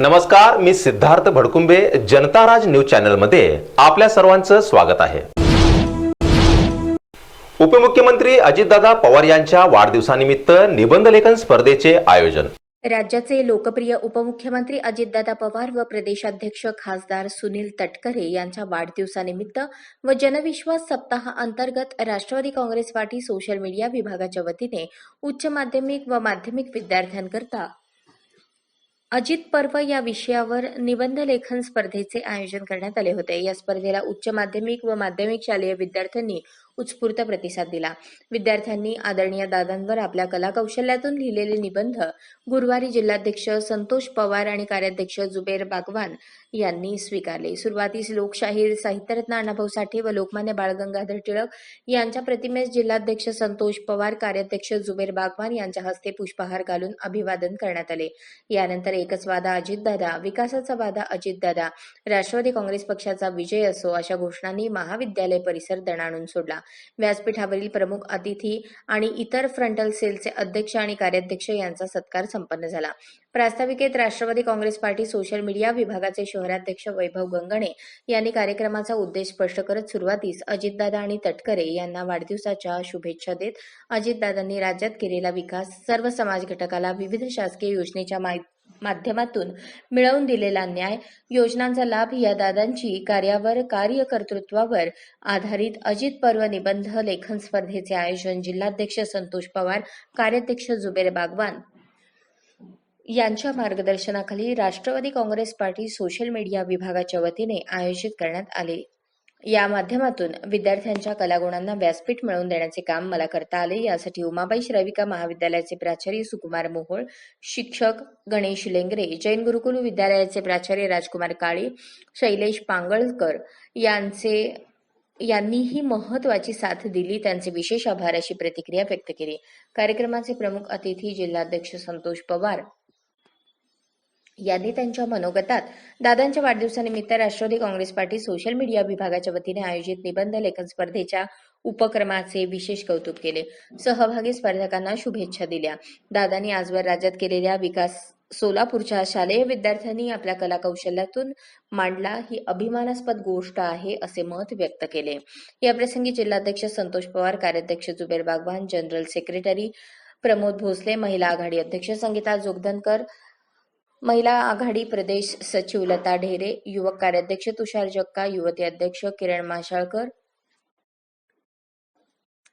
नमस्कार मी सिद्धार्थ भडकुंबे जनता राज न्यूज चॅनलमध्ये आपल्या सर्वांचं स्वागत आहे. उपमुख्यमंत्री अजितदादा पवार यांच्या वाढदिवसानिमित्त निबंध लेखन स्पर्धेचे आयोजन. राज्याचे लोकप्रिय उपमुख्यमंत्री अजितदादा पवार व प्रदेशाध्यक्ष खासदार सुनील तटकरे यांच्या वाढदिवसानिमित्त व जनविश्वास सप्ताह अंतर्गत Rashtrawadi Congress party social media विभागाच्या वतीने उच्च माध्यमिक व माध्यमिक विद्यार्थ्यांकरता अजित पर्व या विषयावर निबंध लेखन स्पर्धेचे आयोजन करण्यात आले होते. या स्पर्धेला उच्च माध्यमिक व माध्यमिक शालेय विद्यार्थ्यांनी उत्स्फूर्त प्रतिसाद दिला. विद्यार्थ्यांनी आदरणीय दादांवर आपल्या कलाकौशल्यातून लिहिलेले निबंध गुरुवारी जिल्हाध्यक्ष संतोष पवार आणि कार्याध्यक्ष जुबेर बागवान यांनी स्वीकारले. सुरुवातीस लोकशाहीर साहित्यरत्न अण्णाभाऊ साठे व लोकमान्य बाळ गंगाधर टिळक यांच्या प्रतिमेस जिल्हाध्यक्ष संतोष पवार कार्याध्यक्ष जुबेर बागवान यांच्या हस्ते पुष्पहार घालून अभिवादन करण्यात आले. यानंतर एकच वादा अजितदादा विकासाचा वादा अजितदादा राष्ट्रवादी काँग्रेस पक्षाचा विजय असो अशा घोषणांनी महाविद्यालय परिसर दणाणून सोडला. व्यासपीठावरील प्रमुख अतिथी आणि इतर फ्रंटल सेलचे अध्यक्ष आणि कार्याध्यक्ष यांचा सत्कार संपन्न झाला. प्रास्ताविकेत Rashtrawadi Congress party social media विभागाचे शहराध्यक्ष वैभव गंगणे यांनी कार्यक्रमाचा उद्देश स्पष्ट करत सुरुवातीस अजितदादा आणि तटकरे यांना वाढदिवसाच्या शुभेच्छा देत अजितदादांनी राज्यात केलेला विकास सर्व समाज घटकाला विविध शासकीय योजनेच्या माहिती माध्यमातून मिळवून दिलेला न्याय योजनांचा लाभ या दादांची कार्यावर कार्यकर्तृत्वावर आधारित अजित पर्व निबंध लेखन स्पर्धेचे आयोजन जिल्हाध्यक्ष संतोष पवार कार्याध्यक्ष जुबेर बागवान. यांच्या मार्गदर्शनाखाली Rashtrawadi Congress party social media विभागाच्या वतीने आयोजित करण्यात आले. या माध्यमातून विद्यार्थ्यांच्या कलागुणांना व्यासपीठ मिळवून देण्याचे काम मला करता आले. यासाठी उमाबाई श्राविका महाविद्यालयाचे प्राचार्य सुकुमार मोहोळ शिक्षक गणेश लेंगरे जैन गुरुकुल विद्यालयाचे प्राचार्य राजकुमार काळे शैलेश पांगळकर यांचे यांनीही महत्वाची साथ दिली. त्यांचे विशेष आभार अशी प्रतिक्रिया व्यक्त केली. कार्यक्रमाचे प्रमुख अतिथी जिल्हाध्यक्ष संतोष पवार यांनी त्यांच्या मनोगतात दादांच्या वाढदिवसानिमित्त Rashtrawadi Congress party social media विभागाच्या वतीने आयोजित निबंध लेखन स्पर्धेच्या उपक्रमाचे विशेष कौतुक केले. सहभागी स्पर्धकांना शुभेच्छा दिल्या. दादांनी आजवर राज्यात केलेल्या विकास सोलापूरच्या शालेय विद्यार्थ्यांनी आपल्या कलाकौशल्यातून मांडला ही अभिमानास्पद गोष्ट आहे असे मत व्यक्त केले. याप्रसंगी जिल्हाध्यक्ष संतोष पवार कार्याध्यक्ष जुबेर बागवान जनरल सेक्रेटरी प्रमोद भोसले महिला आघाडी अध्यक्ष संगीता जोगदनकर महिला आघाडी प्रदेश सचिव लता ढेरे युवक कार्याध्यक्ष तुषार जक्का युवती अध्यक्ष किरण माशाळकर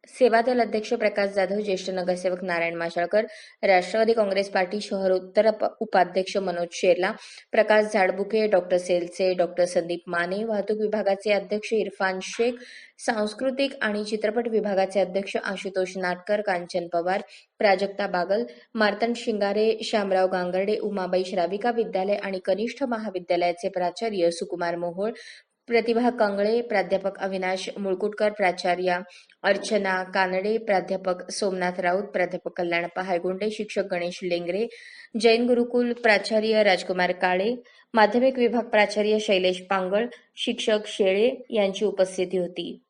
सेवादल अध्यक्ष प्रकाश जाधव ज्येष्ठ नगरसेवक नारायण माशाळकर राष्ट्रवादी काँग्रेस पार्टी शहर उत्तर उपाध्यक्ष मनोज शेरला प्रकाश झाडबुके डॉक्टर सेलचे डॉक्टर संदीप माने वाहतूक विभागाचे अध्यक्ष इरफान शेख सांस्कृतिक आणि चित्रपट विभागाचे अध्यक्ष आशुतोष नाटकर कांचन पवार प्राजक्ता बागल मार्तन शिंगारे श्यामराव गांगर्डे उमाबाई श्राविका विद्यालय आणि कनिष्ठ महाविद्यालयाचे प्राचार्य सुकुमार मोहोळ प्रतिभा कंगळे प्राध्यापक अविनाश मुळकुटकर प्राचार्य अर्चना कानडे प्राध्यापक सोमनाथ राऊत प्राध्यापक कल्याणप्पा पहायगुंडे शिक्षक गणेश लेंगरे जैन गुरुकुल प्राचार्य राजकुमार काळे माध्यमिक विभाग प्राचार्य शैलेश पांगळ शिक्षक शेळे यांची उपस्थिती होती.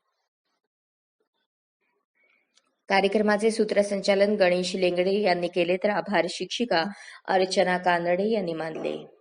कार्यक्रमाचे सूत्रसंचालन गणेश लेंगडे यांनी केले तर आभार शिक्षिका अर्चना कानडे यांनी मानले.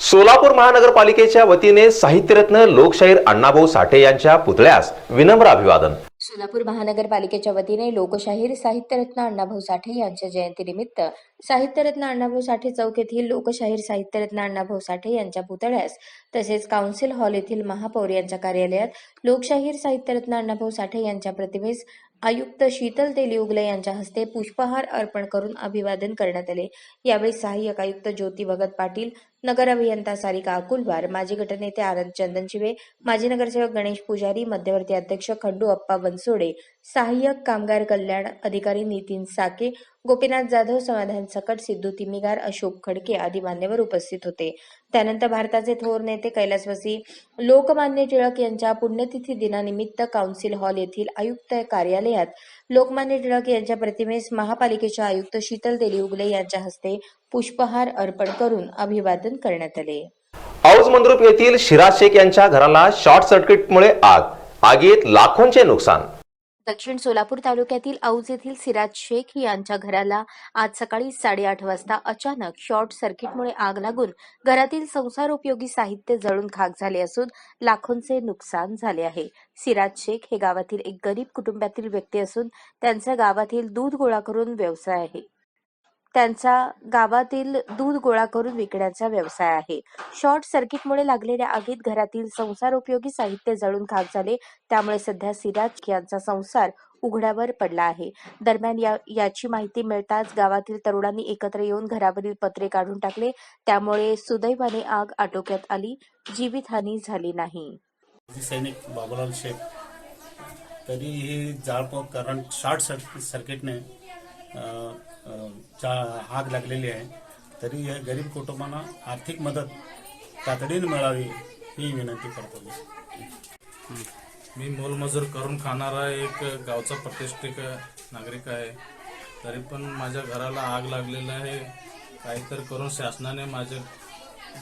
सोलापूर महानगरपालिकेच्या वतीने साहित्यरत्न लोकशाहीर अण्णाभाऊ साठे यांच्या पुतळ्यास विनम्र अभिवादन. सोलापूर महानगरपालिकेच्या वतीने लोकशाहीर साहित्यरत्न अण्णाभाऊ साठे यांच्या जयंतीनिमित्त साहित्यरत्न अण्णाभाऊ साठे चौक येथील लोकशाहीर साहित्यरत्न अण्णाभाऊ साठे यांच्या पुतळ्यास तसेच काउन्सिल हॉल येथील महापौर यांच्या कार्यालयात लोकशाहीर साहित्यरत्न अण्णाभाऊ साठे यांच्या प्रतिमेस आयुक्त शीतल तेली उगले यांच्या हस्ते पुष्पहार अर्पण करून अभिवादन करण्यात आले. यावेळी सहाय्यक आयुक्त ज्योती भगत पाटील नगर अभियंता सारिका अकुलवार माजी गटनेते आनंद चंदनशिवे माजी नगरसेवक गणेश पुजारी मध्यवर्ती अध्यक्ष खंडू अप्पा बनसोडे सहाय्यक कामगार कल्याण अधिकारी नितीन साके गोपीनाथ जाधव समाधान सकट सिद्धू तिमिगार अशोक खडके आदी मान्यवर उपस्थित होते. त्यानंतर भारताचे थोर नेते कैलासवासी लोकमान्य टिळक यांच्या पुण्यतिथी दिनानिमित्त काउन्सिल हॉल येथील आयुक्त कार्यालयात लोकमान्य टिळक यांच्या प्रतिमेस महापालिकेच्या आयुक्त शीतल देवी उगले यांच्या हस्ते पुष्पहार अर्पण करून अभिवादन करण्यात आले. औज मंद्रुप येथील शिराज शेख यांच्या घराला शॉर्ट सर्किटमुळे आग आगीत लाखोंचे नुकसान. दक्षिण सोलापूर तालुक्यातील औज येथील सिराज शेख यांच्या घराला आज सकाळी साडेआठ वाजता अचानक शॉर्ट सर्किटमुळे आग लागून घरातील संसारोपयोगी साहित्य जळून खाक झाले असून लाखोंचे नुकसान झाले आहे. सिराज शेख हे गावातील एक गरीब कुटुंबातील व्यक्ती असून त्यांचा गावातील दूध गोळा करून व्यवसाय आहे. त्यांचा गावातील दूध गोळा करून विकण्याचा व्यवसाय आहे. शॉर्ट सर्किटमुळे लागलेल्या आगीत घरातील संसारोपयोगी साहित्य जळून खाक झाले. त्यामुळे सध्या सिराज यांचा संसार उघड्यावर पडला आहे. दरम्यान या याची माहिती मिळताच गावातील तरुणांनी एकत्र येऊन घरावरील पत्रे काढून टाकले. त्यामुळे सुदैवाने आग आटोक्यात आली. जीवितहानी झाली नाही. सैनिक बाबूलाल शेख. तरी हे जाळपोळ करंट शॉर्ट सर्किटने चा- आग लागलेली आहे. तरी या गरीब कुटुंबांना आर्थिक मदत तातडीने मिळावी ही विनंती करतो मी. मी मोलमजूर करून खाणारा एक गावचा प्रतिष्ठित नागरिक आहे. तरी पण माझ्या घराला आग लागलेलं आहे. काहीतरी करून शासनाने माझ्या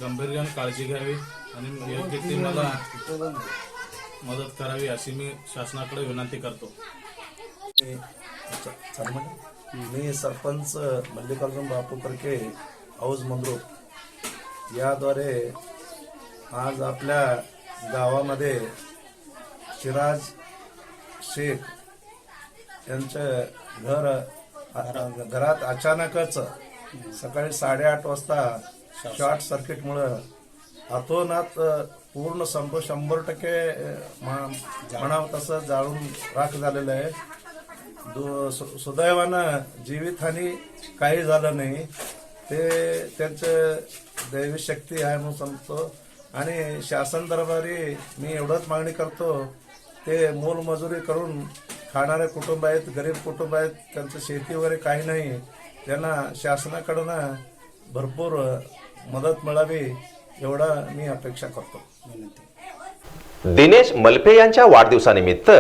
गंभीरपणे काळजी घ्यावी आणि योग्य ती मला मदत करावी अशी मी शासनाकडे विनंती करतो. मी सरपंच मल्लिकार्जुन बापू करके औज मंद्रुप याद्वारे आज आपल्या गावामध्ये शिराज शेख यांचं घर घरात अचानकच सकाळी साडेआठ वाजता शॉर्ट सर्किटमुळं अतोनात पूर्ण संप शंभर टक्के म्हणावं तसं जाळून राख झालेलं आहे. दु- सु- सुदैवानं जीवितहानी काही झालं नाही ते त्यांचं दैवी शक्ती आहे म्हणून समजतो आणि शासन दरबारी मी एवढंच मागणी करतो ते मोलमजुरी करून खाणारे कुटुंब आहेत गरीब कुटुंब आहेत त्यांचं शेती वगैरे काही नाही त्यांना शासनाकडून भरपूर मदत मिळावी एवढं मी अपेक्षा करतो. दिनेश मल्पे यांच्या वाढदिवसानिमित्त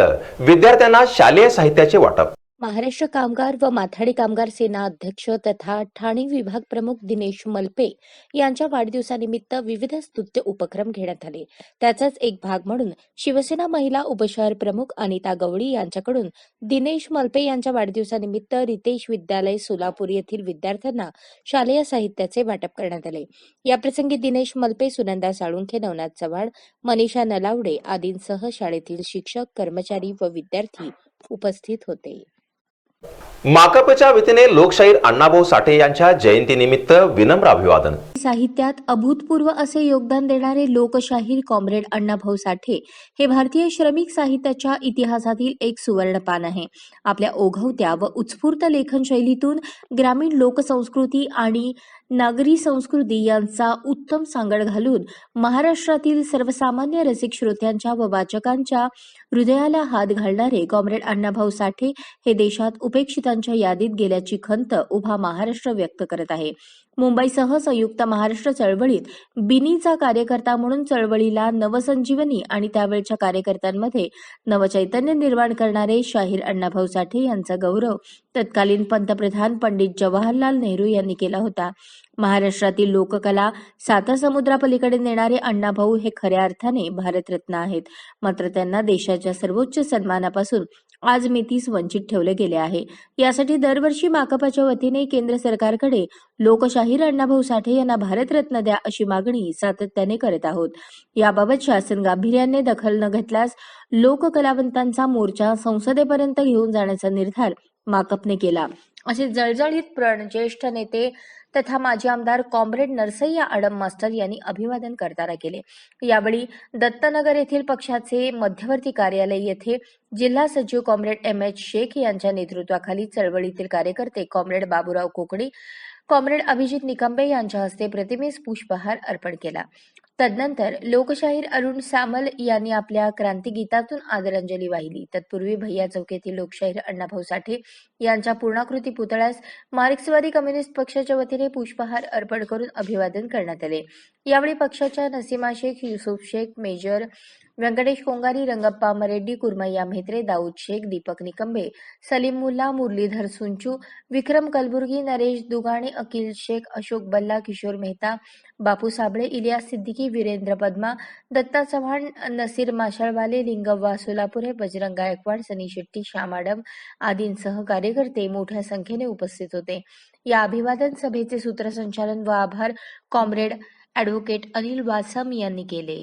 विद्यार्थ्यांना शालेय साहित्याचे वाटप. महाराष्ट्र कामगार व माथाडी कामगार सेना अध्यक्ष तथा ठाणे विभाग प्रमुख दिनेश मल्पे यांच्या वाढदिवसानिमित्त विविध स्तुत्य उपक्रम घेण्यात आले. त्याचाच एक भाग म्हणून शिवसेना महिला उपशहर प्रमुख अनिता गवळी यांच्याकडून दिनेश मल्पे यांच्या वाढदिवसानिमित्त रितेश विद्यालय सोलापूर येथील विद्यार्थ्यांना शालेय साहित्याचे वाटप करण्यात आले. याप्रसंगी दिनेश मल्पे सुनंदा साळुंखे नवनाथ चव्हाण मनीषा नलावडे आदींसह शाळेतील शिक्षक कर्मचारी व विद्यार्थी उपस्थित होते. माकपच्या वतीने लोकशाहीर अण्णाभाऊ साठे यांच्या जयंतीनिमित्त विनम्र अभिवादन. साहित्यात अभूतपूर्व असे योगदान देणारे लोकशाहीर कॉम्रेड अण्णाभाऊ साठे हे भारतीय श्रमिक साहित्याच्या इतिहासातील एक सुवर्णपान आहे. आपल्या ओघवत्या व उत्स्फूर्त लेखनशैलीतून ग्रामीण लोकसंस्कृती आणि नागरी संस्कृती यांचा उत्तम सांगड घालून महाराष्ट्रातील सर्वसामान्य रसिक श्रोत्यांच्या व वाचकांच्या हृदयाला हात घालणारे कॉम्रेड अण्णाभाऊ साठे हे देशात उपेक्षितांच्या यादीत गेल्याची खंत उभा महाराष्ट्र व्यक्त करत आहे. मुंबईसह संयुक्त महाराष्ट्र चळवळीत बिनीचा कार्यकर्ता म्हणून चळवळीला नवसंजीवनी आणि त्यावेळच्या कार्यकर्त्यांमध्ये नवचैतन्य निर्माण करणारे शाहीर अण्णाभाऊ साठे यांचा गौरव तत्कालीन पंतप्रधान पंडित जवाहरलाल नेहरू यांनी केला होता. महाराष्ट्रातील लोककला सातासमुद्रापलीकडे नेणारे अण्णाभाऊ हे खऱ्या अर्थाने भारतरत्न आहेत. मात्र त्यांना देशाच्या सर्वोच्च सन्मानापासून आज मितीस वंचित ठेवले गेले आहे. यासाठी दरवर्षी माकपाच्या वतीने केंद्र सरकारकडे लोकशाहीर अण्णाभाऊ साठे यांना भारतरत्न द्या अशी मागणी सातत्याने करत आहोत. याबाबत शासन गांभीर्याने दखल न घेतल्यास लोककलावंतांचा मोर्चा संसदेपर्यंत घेऊन जाण्याचा निर्धार माकपने केला. असे जळजळीत प्रण ज्येष्ठ नेते तथा माजी आमदार कॉम्रेड नरसय्या आडम मास्टर यांनी अभिवादन करताना केले. यावेळी दत्तनगर येथील पक्षाचे मध्यवर्ती कार्यालय येथे जिल्हा सचिव कॉम्रेड एम एच शेख यांच्या नेतृत्वाखाली चळवळीतील कार्यकर्ते कॉम्रेड बाबूराव कोकणी कॉम्रेड अभिजित निकंबे यांच्या हस्ते प्रतिमेस पुष्पहार अर्पण केला. तदनंतर लोकशाहीर अरुण सामल यांनी आपल्या क्रांतिगीतातून आदरांजली वाहिली. तत्पूर्वी भैया चौक येथील लोकशाहीर अण्णाभाऊ साठे यांच्या पूर्णाकृती पुतळ्यास मार्क्सवादी कम्युनिस्ट पक्षाच्या वतीने पुष्पहार अर्पण करून अभिवादन करण्यात आले. यावेळी पक्षाच्या नसीमा शेख युसुफ शेख मेजर व्यंकटेश कोंगारी रंगप्पा मरेड्डी कुर्मय्या म्हेत्रे दाऊद शेख दीपक निकंबे सलीम मुल्ला मुरलीधर सुंचू विक्रम कलबुर्गी नरेश दुगाणे अकिल शेख अशोक बल्ला किशोर मेहता बापू साबळे इलियास सिद्दीकी वीरेंद्र पद्मा दत्ता चव्हाण नसीर माशाळवाले लिंगव्वा सोलापुरे बजरंग गायकवाड सनी शेट्टी श्यामाडम आदींसह कार्यकर्ते मोठ्या संख्येने उपस्थित होते. या अभिवादन सभेचे सूत्रसंचालन व आभार कॉम्रेड ॲडव्होकेट अनिल वासम यांनी केले.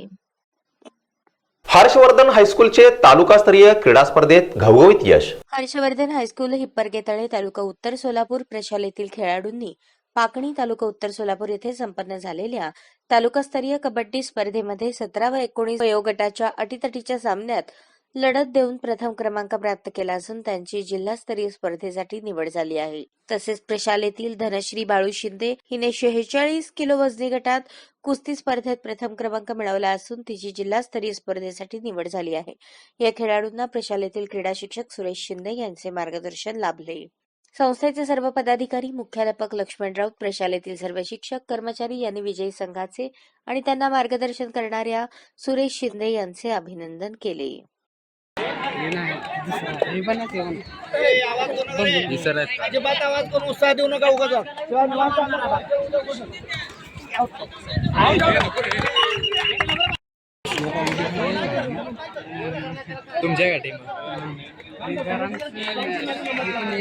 हर्षवर्धन हायस्कूलचे तालुकास्तरीय क्रीडा स्पर्धेत घवघवीत यश. हर्षवर्धन हायस्कूल हिप्परगे तळे तालुका उत्तर सोलापूर प्रशालेतील खेळाडूंनी पाकणी तालुका उत्तर सोलापूर येथे संपन्न झालेल्या तालुकास्तरीय कबड्डी स्पर्धेमध्ये सतरा व एकोणीस वयोगटाच्या अटीतटीच्या सामन्यात लढत देऊन प्रथम क्रमांक प्राप्त केला असून त्यांची जिल्हास्तरीय स्पर्धेसाठी निवड झाली आहे. तसेच प्रशालेतील धनश्री बाळू शिंदे हिने शेहेचाळीस किलो वजनी गटात कुस्ती स्पर्धेत प्रथम क्रमांक मिळवला असून तिची जिल्हास्तरीय स्पर्धेसाठी निवड झाली आहे. या खेळाडूंना प्रशालेतील क्रीडा शिक्षक सुरेश शिंदे यांचे मार्गदर्शन लाभले. संस्थेचे सर्व पदाधिकारी मुख्याध्यापक लक्ष्मण राऊत प्रशालेतील सर्व शिक्षक कर्मचारी यांनी विजयी संघाचे आणि त्यांना मार्गदर्शन करणाऱ्या सुरेश शिंदे यांचे अभिनंदन केले. अजिबात आवाज करून उत्साह देऊ नका उगाच. तुमच्या टीम ते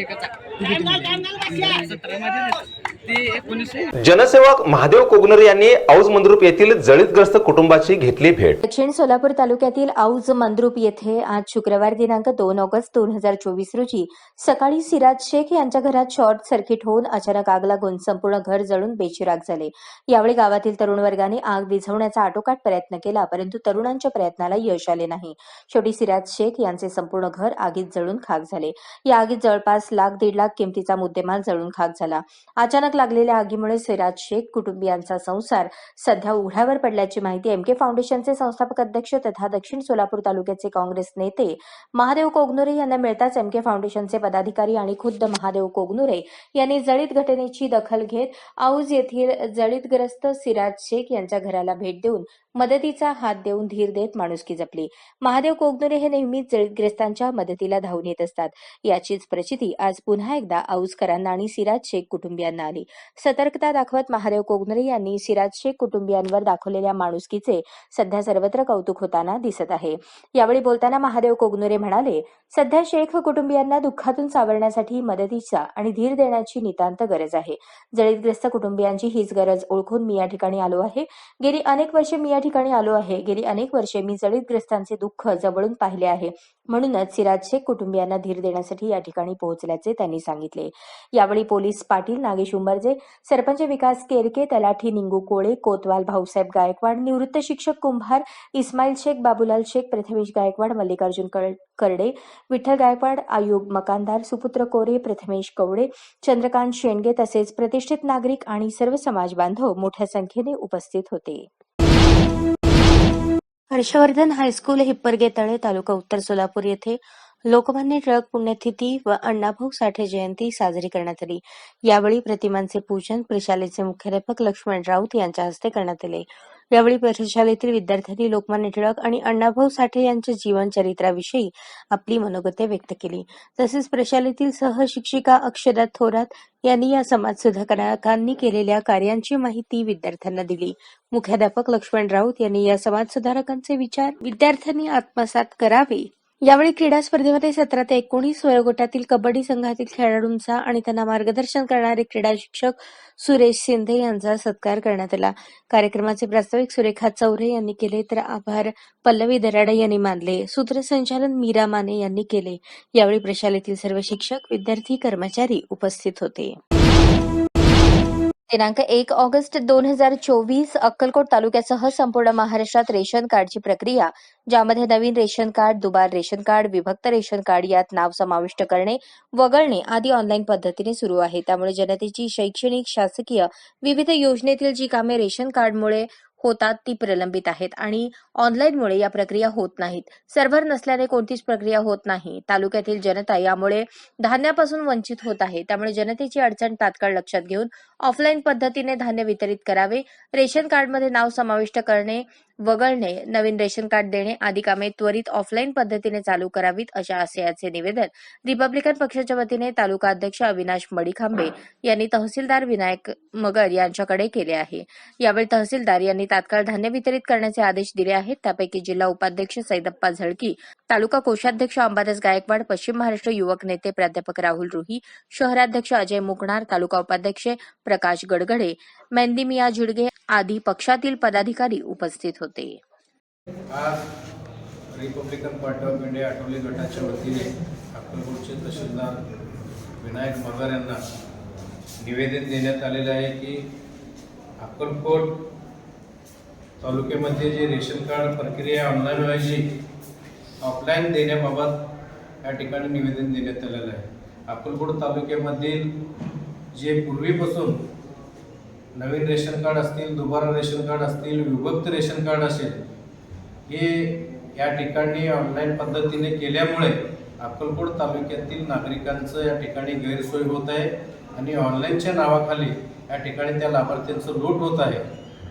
एकोणीसशे जनसेवक महादेव कोगनरे यांनी औज मंद्रुप येथील जळीतग्रस्त कुटुंबाची घेतली भेट. दक्षिण सोलापूर तालुक्यातील औज मंद्रुप येथे आज शुक्रवार दिनांक दोन ऑगस्ट दोन हजार चोवीस रोजी सकाळी सिराज शेख यांच्या घरात शॉर्ट सर्किट होऊन अचानक आग लागून संपूर्ण घर जळून बेचिराग झाले. यावेळी गावातील तरुण वर्गाने आग विझवण्याचा आटोकाट प्रयत्न केला परंतु तरुणांच्या प्रयत्नाला यश आले नाही. शेवटी सिराज शेख यांचे संपूर्ण घर आगीत जळून खाक झाले. या आगीत जवळपास लाख दीड लाख किमतीचा मुद्देमाल जळून खाक झाला. अचानक लागलेल्या आगीमुळे सिराज शेख कुटुंबियांचा संसार सध्या उघड्यावर पडल्याची माहिती एमके फाउंडेशनचे संस्थापक अध्यक्ष तथा दक्षिण सोलापूर तालुक्याचे काँग्रेस नेते महादेव कोगनुरे यांना मिळताच एमके फाउंडेशनचे पदाधिकारी आणि खुद्द महादेव कोगनुरे यांनी जळीत घटनेची दखल घेत औज येथील जळीतग्रस्त सिराज शेख यांच्या घराला भेट देऊन मदतीचा हात देऊन धीर देत माणुसकी जपली. महादेव कोगनुरे हे नेहमीच जळीतग्रस्तांच्या मदतीला धावून येत असतात. याचीच प्रचिती आज पुन्हा एकदा औजकरांना आणि सिराज शेख कुटुंबियांना आली. सतर्कता दाखवत महादेव कोगनुरे यांनी सिराज शेख कुटुंबियांवर दाखवलेल्या माणुसकीचे सध्या सर्वत्र कौतुक होताना दिसत आहे. यावेळी बोलताना महादेव कोगनुरे म्हणाले सध्या शेख कुटुंबियांना दुःखातून सावरण्यासाठी मदतीचा आणि धीर देण्याची नितांत गरज आहे. जळीतग्रस्त कुटुंबियांची हीच गरज ओळखून मी या ठिकाणी आलो आहे. गेली अनेक वर्षे मी या ठिकाणी आलो आहे. गेली अनेक वर्षे मी जळीतग्रस्तांचे दुःख जवळून पाहिले आहे. म्हणूनच सिराज शेख कुटुंबियांना धीर देण्यासाठी या ठिकाणी पोहोचल्याचे त्यांनी सांगितले. यावेळी पोलीस पाटील नागेश उंबरजे सरपंच विकास केरके तलाठी निंगू कोळे कोतवाल भाऊसाहेब गायकवाड निवृत्त शिक्षक कुंभार इस्माईल शेख बाबूलाल शेख प्रथमेश गायकवाड मल्लिकार्जुन करडे विठ्ठल गायकवाड आयुब मकानदार सुपुत्र कोरे प्रथमेश कवडे चंद्रकांत शेंडगे तसेच प्रतिष्ठित नागरिक आणि सर्व समाज बांधव मोठ्या संख्येने उपस्थित होते. हर्षवर्धन हायस्कूल हिप्परगे तळे तालुका उत्तर सोलापूर येथे लोकमान्य टिळक पुण्यतिथी व अण्णाभाऊ साठे जयंती साजरी करण्यात आली. यावेळी प्रतिमांचे पूजन प्रशालेचे मुख्याध्यापक लक्ष्मण राऊत यांच्या हस्ते करण्यात आले. यावेळी प्रशालेतील विद्यार्थ्यांनी लोकमान्य टिळक आणि अण्णाभाऊ साठे यांच्या जीवनचरित्राविषयी आपली मनोगते व्यक्त केली. तसेच प्रशालेतील सहशिक्षिका अक्षदा थोरात यांनी या समाजसुधारकांनी केलेल्या कार्यांची माहिती विद्यार्थ्यांना दिली. मुख्याध्यापक लक्ष्मण राऊत यांनी या समाजसुधारकांचे विचार विद्यार्थ्यांनी आत्मसात करावे यावेळी क्रीडा स्पर्धेमध्ये सतरा ते एकोणीस वयोगटातील कबड्डी संघातील खेळाडूंचा आणि त्यांना मार्गदर्शन करणारे क्रीडा शिक्षक सुरेश शिंदे यांचा सत्कार करण्यात आला. कार्यक्रमाचे प्रास्ताविक सुरेखा चौरे यांनी केले तर आभार पल्लवी दराडे यांनी मानले सूत्रसंचालन मीरा माने यांनी केले. यावेळी प्रशालेतील सर्व शिक्षक विद्यार्थी कर्मचारी उपस्थित होते. दिनांक एक ऑगस्ट दोन हजार चोवीस अक्कलकोट तालुक्यासह संपूर्ण महाराष्ट्रात रेशन कार्डची प्रक्रिया ज्यामध्ये नवीन रेशन कार्ड दुबार रेशन कार्ड विभक्त रेशन कार्ड यात नाव समाविष्ट करणे वगळणे आदी ऑनलाईन पद्धतीने सुरू आहे. त्यामुळे जनतेची शैक्षणिक शासकीय विविध योजनेतील जी कामे रेशन कार्डमुळे होतात ती प्रलंबित आहेत आणि ऑनलाईनमुळे या प्रक्रिया होत नाहीत. सर्व्हर नसल्याने कोणतीच प्रक्रिया होत नाही. तालुक्यातील जनता यामुळे धान्यापासून वंचित होत आहे. त्यामुळे जनतेची अडचण तात्काळ लक्षात घेऊन ऑफलाईन पद्धतीने धान्य वितरित करावे रेशन कार्डमध्ये नाव समाविष्ट करणे वगळणे नवीन रेशन कार्ड देणे आदी कामे त्वरित ऑफलाईन पद्धतीने चालू करावीत अशा आशयाचे निवेदन रिपब्लिकन पक्षाच्या वतीने तालुका अध्यक्ष अविनाश मडिखांबे यांनी तहसीलदार विनायक मगर यांच्याकडे केले आहे. यावेळी तहसीलदार यांनी तात्काळ धान्य वितरित करण्याचे आदेश दिले आहेत. त्यापैकी जिल्हा उपाध्यक्ष सैदप्पा झळकी तालुका कोषाध्यक्ष अंबादास गायकवाड पश्चिम महाराष्ट्र युवक नेते प्राध्यापक राहुल रुही शहराध्यक्ष अजय मुकणार तालुका उपाध्यक्ष प्रकाश गडगडे मेंदीमिया झिडगे आदी पक्षातील पदाधिकारी उपस्थित होते. आज Republican Party of India Athawale गटाच्या वतीने अक्कलकोटचे तहसीलदार विनायक मगर यांना निवेदन देण्यात आलेलं आहे की अक्कलकोट तालुक्यामध्ये जे रेशन कार्ड प्रक्रिया ऑनलाईन व्हायची ऑफलाईन देण्याबाबत या ठिकाणी निवेदन देण्यात आलेलं आहे. अक्कलकोट तालुक्यामधील जे पूर्वीपासून नवीन रेशन कार्ड असतील दुबारा रेशन कार्ड असतील विभक्त रेशन कार्ड असेल हे या ठिकाणी ऑनलाईन पद्धतीने केल्यामुळे अक्कलकोट तालुक्यातील नागरिकांचं या ठिकाणी गैरसोय होत आहे आणि ऑनलाईनच्या नावाखाली या ठिकाणी त्या लाभार्थ्यांचं लूट होत आहे.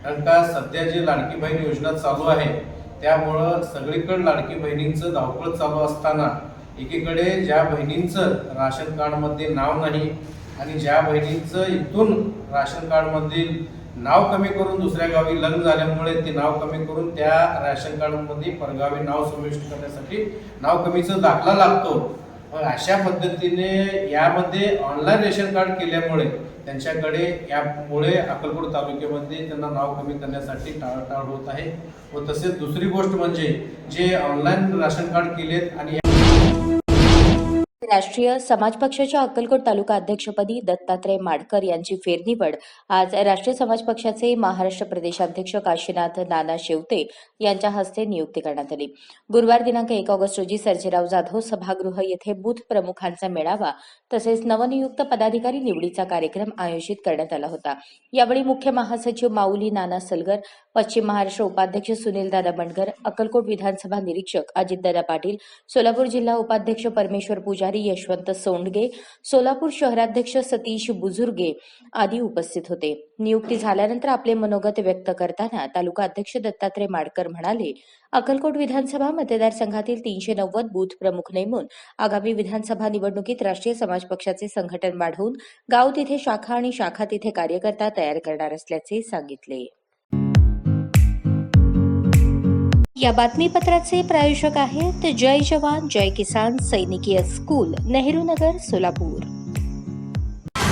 कारण का सध्या जी लाडकी बहीण योजना चालू आहे त्यामुळं सगळीकडे लाडकी बहिणींचं धावपळ चालू असताना एकीकडे ज्या बहिणींचं राशन कार्डमध्ये नाव नाही आणि ज्या बहिणींचं इथून राशन कार्डमधील नाव कमी करून दुसऱ्या गावी लग्न झाल्यामुळे ते नाव कमी करून त्या राशन कार्डमध्ये परगावी नाव समाविष्ट करण्यासाठी नाव कमीचा दाखला लागतो. अशा पद्धतीने यामध्ये ऑनलाईन रेशन कार्ड केल्यामुळे त्यांच्याकडे यामुळे अक्कलकोट तालुक्यामध्ये त्यांना नाव कमी करण्यासाठी टाळाटाळ होत आहे व तसेच दुसरी गोष्ट म्हणजे जे ऑनलाईन राशन कार्ड केलेत आणि राष्ट्रीय समाज पक्षाच्या अक्कलकोट तालुका अध्यक्षपदी दत्तात्रय माडकर यांची फेरनिवड. आज राष्ट्रीय समाज पक्षाचे महाराष्ट्र प्रदेशाध्यक्ष काशीनाथ नाना शेवते यांच्या हस्ते नियुक्ती करण्यात आली. गुरुवार दिनांक एक ऑगस्ट रोजी सर्जेराव जाधव सभागृह येथे बूथ प्रमुखांचा मेळावा तसेच नवनियुक्त पदाधिकारी निवडीचा कार्यक्रम आयोजित करण्यात आला होता. यावेळी मुख्य महासचिव माऊली नाना सलगर पश्चिम महाराष्ट्र उपाध्यक्ष सुनील दादा बंडगर अक्कलकोट विधानसभा निरीक्षक अजितदादा पाटील सोलापूर जिल्हा उपाध्यक्ष परमेश्वर पुजारी यशवंत सोंडगे सोलापूर शहराध्यक्ष सतीश बुजुर्गे आदी उपस्थित होते. नियुक्ती झाल्यानंतर आपले मनोगत व्यक्त करताना तालुका अध्यक्ष दत्तात्रय माडकर म्हणाले अक्कलकोट विधानसभा मतदारसंघातील तीनशे नव्वद बूथ प्रमुख नेमून आगामी विधानसभा निवडणुकीत राष्ट्रीय समाज पक्षाचे संघटन वाढवून गाव तिथे शाखा आणि शाखा तिथे कार्यकर्ता तयार करणार असल्याचे सांगितले. या बातमीपत्राचे प्रायोजक आहेत जय जवान जय किसान सैनिकीय स्कूल नेहरू नगर सोलापूर.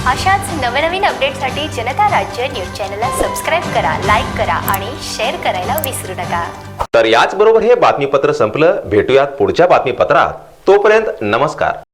अशाच नवनवीन अपडेटसाठी जनता राज्य न्यूज चॅनलला सबस्क्राईब करा लाईक करा आणि शेअर करायला विसरू नका. तर याचबरोबर हे बातमीपत्र संपलं. भेटूयात पुढच्या बातमीपत्रात. तोपर्यंत नमस्कार.